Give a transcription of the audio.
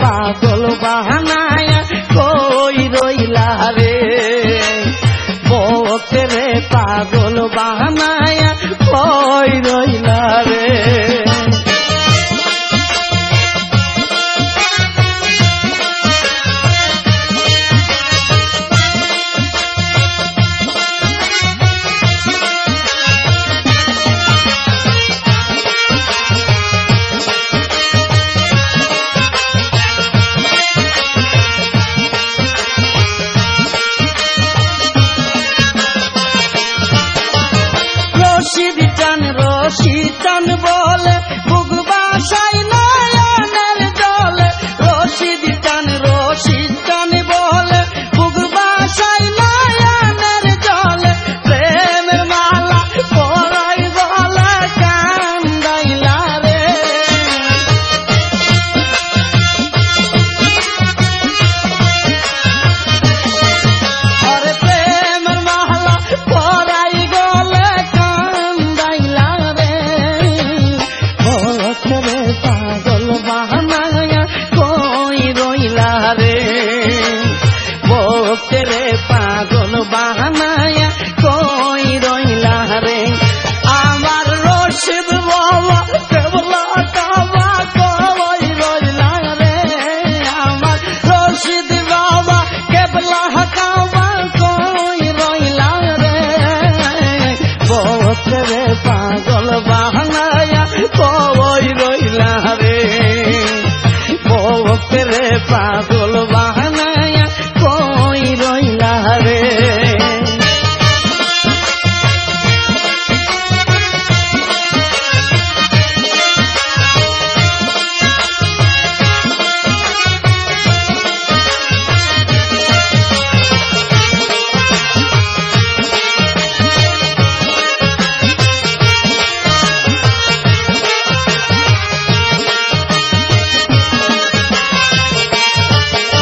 পাগল বাহানায় কই রইলা जान बो